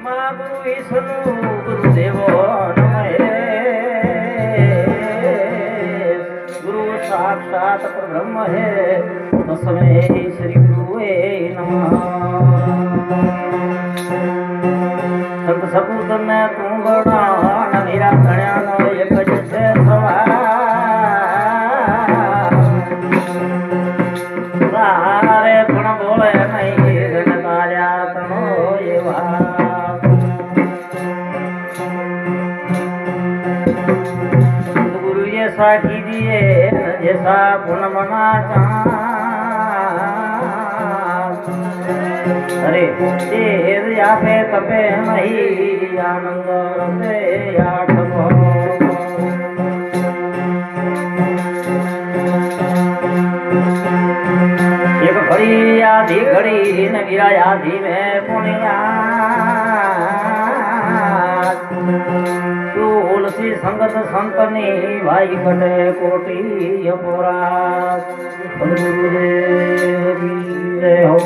બ્રહ્મા ગુરુ વિષ્ણુ ગુરુદેવો ગુરુ સાક્ષાત પરબ્રહ્મ હે તસ્मै શ્રી ગુરુએ નમઃ. સંત સપૂતને તું ગણાણ મીરા ધણ્યાનો એક જ છે સવાર બોલે નહીં તાર્યા તણો એવા સાખી દીએ જેસા પૂનમના ચાંદ. અરે તેર આપે તપે નહીં, આનંદ રસે આઠમો. એક ઘડી આધી ઘડી ને વિરાયા મેં પુણ્યા. તુલસી સંગત સંતની ભાઈ કટે કોટી અપોરા સદગુરુદેવ જય હો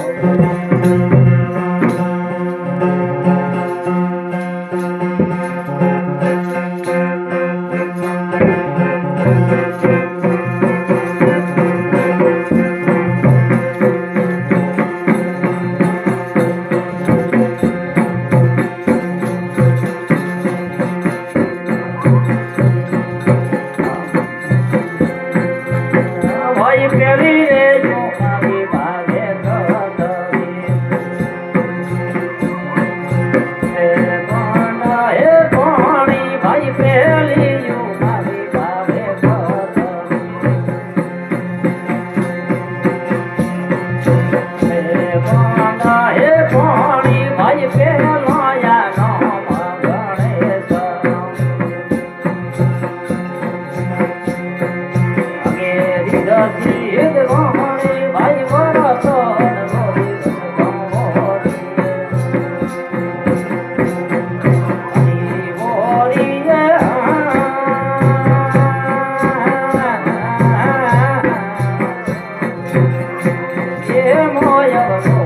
什么也。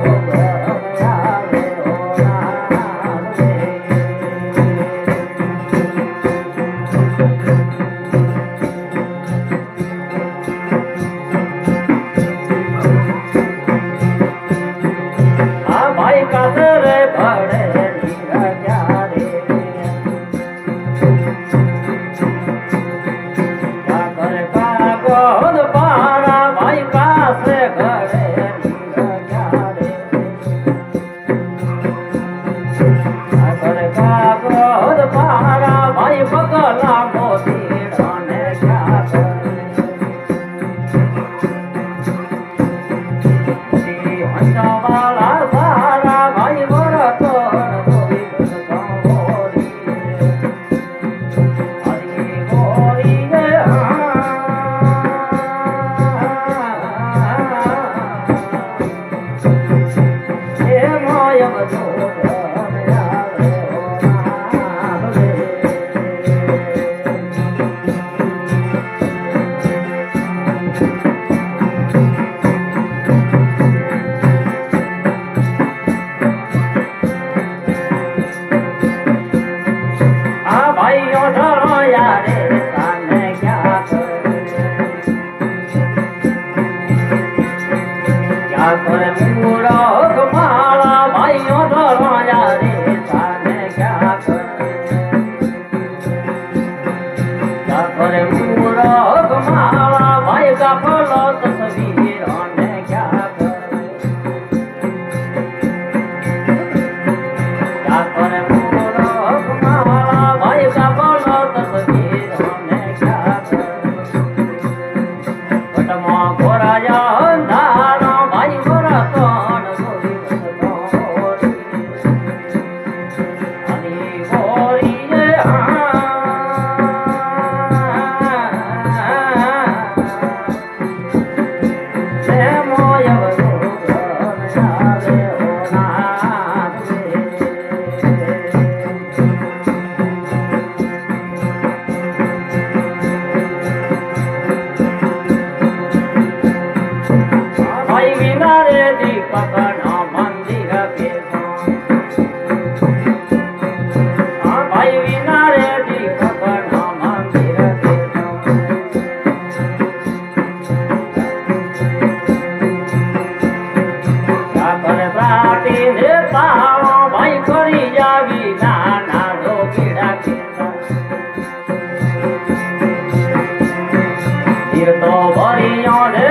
ঠাকুর মুড়ক মালা ভাইও ধরা রে জানে ঠাকুর মুড়ক মালা ভাই কাপল তসবি ये तो बड़ी यादें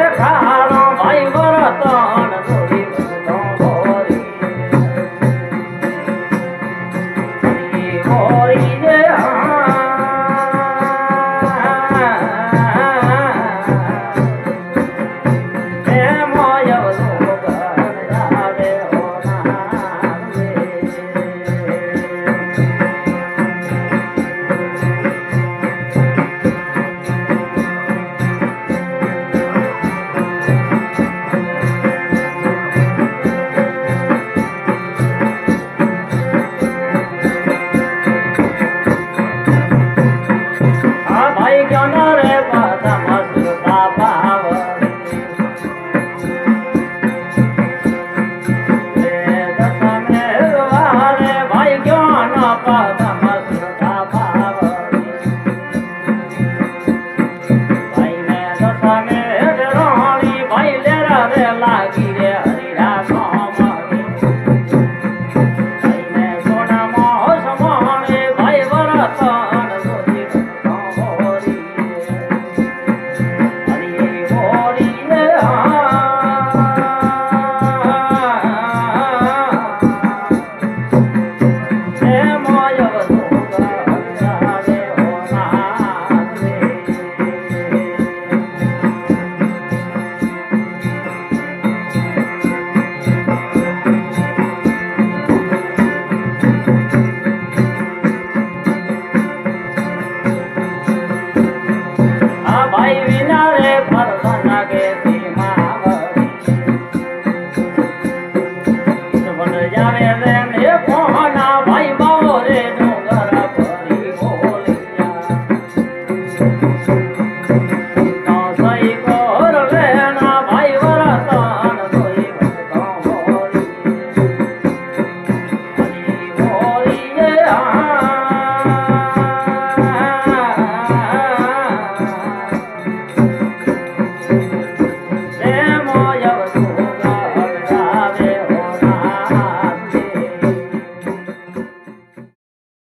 ভাই জনরে